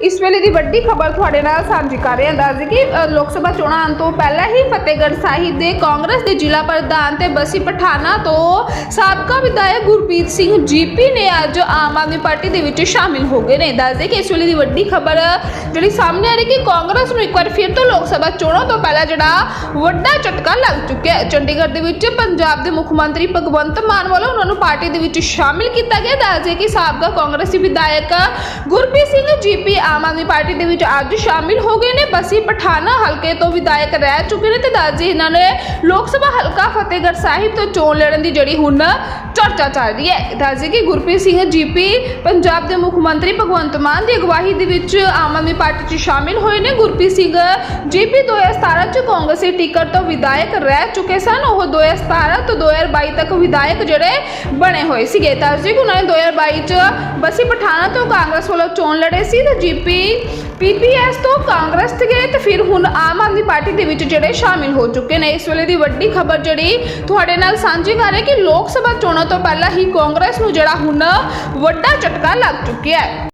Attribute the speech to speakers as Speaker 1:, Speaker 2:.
Speaker 1: ਇਸ ਵੇਲੇ ਦੀ ਵੱਡੀ ਖਬਰ ਤੁਹਾਡੇ ਨਾਲ ਸਾਂਝੀ ਕਰ ਰਹੇ ਹਾਂ। ਦੱਸ ਦਈਏ ਕਿ ਲੋਕ ਸਭਾ ਚੋਣਾਂ ਆਉਣ ਤੋਂ ਪਹਿਲਾਂ ਹੀ ਫਤਿਹਗੜ੍ਹ ਸਾਹਿਬ ਦੇ ਕਾਂਗਰਸ ਦੇ ਜ਼ਿਲ੍ਹਾ ਪ੍ਰਧਾਨ ਤੇ ਬਸੀ ਪਠਾਣਾ ਤੋਂ ਸਾਬਕਾ ਵਿਧਾਇਕ ਗੁਰਪ੍ਰੀਤ ਸਿੰਘ ਜੀਪੀ ਨੇ ਅੱਜ ਆਮ ਆਦਮੀ ਪਾਰਟੀ ਦੇ ਵਿੱਚ ਸ਼ਾਮਿਲ ਹੋ ਗਏ ਨੇ। ਦੱਸ ਦਈਏ ਕਿ ਇਸ ਵੇਲੇ ਦੀ ਵੱਡੀ ਖਬਰ ਜਿਹੜੀ ਸਾਹਮਣੇ ਆ ਰਹੀ ਕਿ ਕਾਂਗਰਸ ਨੂੰ ਇੱਕ ਵਾਰ ਫਿਰ ਤੋਂ ਲੋਕ ਸਭਾ ਚੋਣਾਂ ਤੋਂ ਪਹਿਲਾਂ ਜਿਹੜਾ ਵੱਡਾ ਝਟਕਾ ਲੱਗ ਚੁੱਕਿਆ ਹੈ। ਚੰਡੀਗੜ੍ਹ ਦੇ ਵਿੱਚ ਪੰਜਾਬ ਦੇ ਮੁੱਖ ਮੰਤਰੀ ਭਗਵੰਤ ਮਾਨ ਵੱਲੋਂ ਉਹਨਾਂ ਨੂੰ ਪਾਰਟੀ ਦੇ ਵਿੱਚ ਸ਼ਾਮਿਲ ਕੀਤਾ ਗਿਆ। ਦੱਸ ਦਈਏ ਕਿ ਸਾਬਕਾ ਕਾਂਗਰਸੀ ਵਿਧਾਇਕ ਗੁਰਪ੍ਰੀਤ ਸਿੰਘ ਜੀਪੀ ਆਮ ਆਦਮੀ ਪਾਰਟੀ ਦੇ ਵਿੱਚ ਅੱਜ ਸ਼ਾਮਿਲ ਹੋ ਗਏ ਨੇ। ਬਸੀ ਪਠਾਣਾ ਹਲਕੇ ਤੋਂ ਵਿਧਾਇਕ ਰਹਿ ਚੁੱਕੇ ਨੇ ਤੇ ਦੱਸ ਜੀ ਇਹਨਾਂ ਨੇ ਲੋਕ ਸਭਾ ਹਲਕਾ ਫਤਿਹਗੜ੍ਹ ਸਾਹਿਬ ਤੋਂ ਚੋਣ ਲੜਨ ਦੀ ਜਿਹੜੀ ਹੁਣ ਚਰਚਾ ਚੱਲ ਰਹੀ ਹੈ। ਦੱਸ ਦਈਏ ਕਿ ਗੁਰਪ੍ਰੀਤ ਸਿੰਘ ਜੀਪੀ, ਪੰਜਾਬ ਦੇ ਮੁੱਖ ਮੰਤਰੀ ਭਗਵੰਤ ਮਾਨ ਦੀ ਅਗਵਾਈ ਦੇ ਵਿੱਚ ਆਮ ਆਦਮੀ ਪਾਰਟੀ 'ਚ ਸ਼ਾਮਿਲ ਹੋਏ ਨੇ। ਗੁਰਪ੍ਰੀਤ ਸਿੰਘ ਜੀਪੀ 2017 'ਚ ਕਾਂਗਰਸੀ ਟਿਕਟ ਤੋਂ ਵਿਧਾਇਕ ਰਹਿ ਚੁੱਕੇ ਸਨ। ਉਹ 2017 ਤੋਂ 2022 ਤੱਕ ਵਿਧਾਇਕ ਜਿਹੜੇ ਬਣੇ ਹੋਏ ਸੀਗੇ। ਦੱਸ ਦਈਏ ਕਿ ਉਹਨਾਂ ਨੇ 2022 'ਚ ਬਸੀ ਪਠਾਣਾ ਤੋਂ ਕਾਂਗਰਸ ਵੱਲੋਂ ਚੋਣ ਲੜੇ ਸੀ ਤੇ ਜੀਪੀ, ਪੀਪੀਐਸ ਤੋਂ ਕਾਂਗਰਸ ਫਿਰ ਹੁਣ ਆਮ ਆਦਮੀ ਪਾਰਟੀ ਦੇ ਵਿੱਚ ਜਿਹੜੇ ਸ਼ਾਮਿਲ ਹੋ ਚੁੱਕੇ ਨੇ, ਇਸ ਵੇਲੇ ਦੀ ਵੱਡੀ ਖਬਰ ਜਿਹੜੀ ਤੁਹਾਡੇ ਨਾਲ ਸਾਂਝੀ ਕਰ ਰਹੇ ਕਿ ਲੋਕ ਸਭਾ ਚੋਣਾਂ ਤੋਂ ਪਹਿਲਾਂ ਹੀ ਕਾਂਗਰਸ ਨੂੰ ਜਿਹੜਾ ਹੁਣ ਵੱਡਾ ਝਟਕਾ ਲੱਗ ਚੁੱਕਿਆ ਹੈ।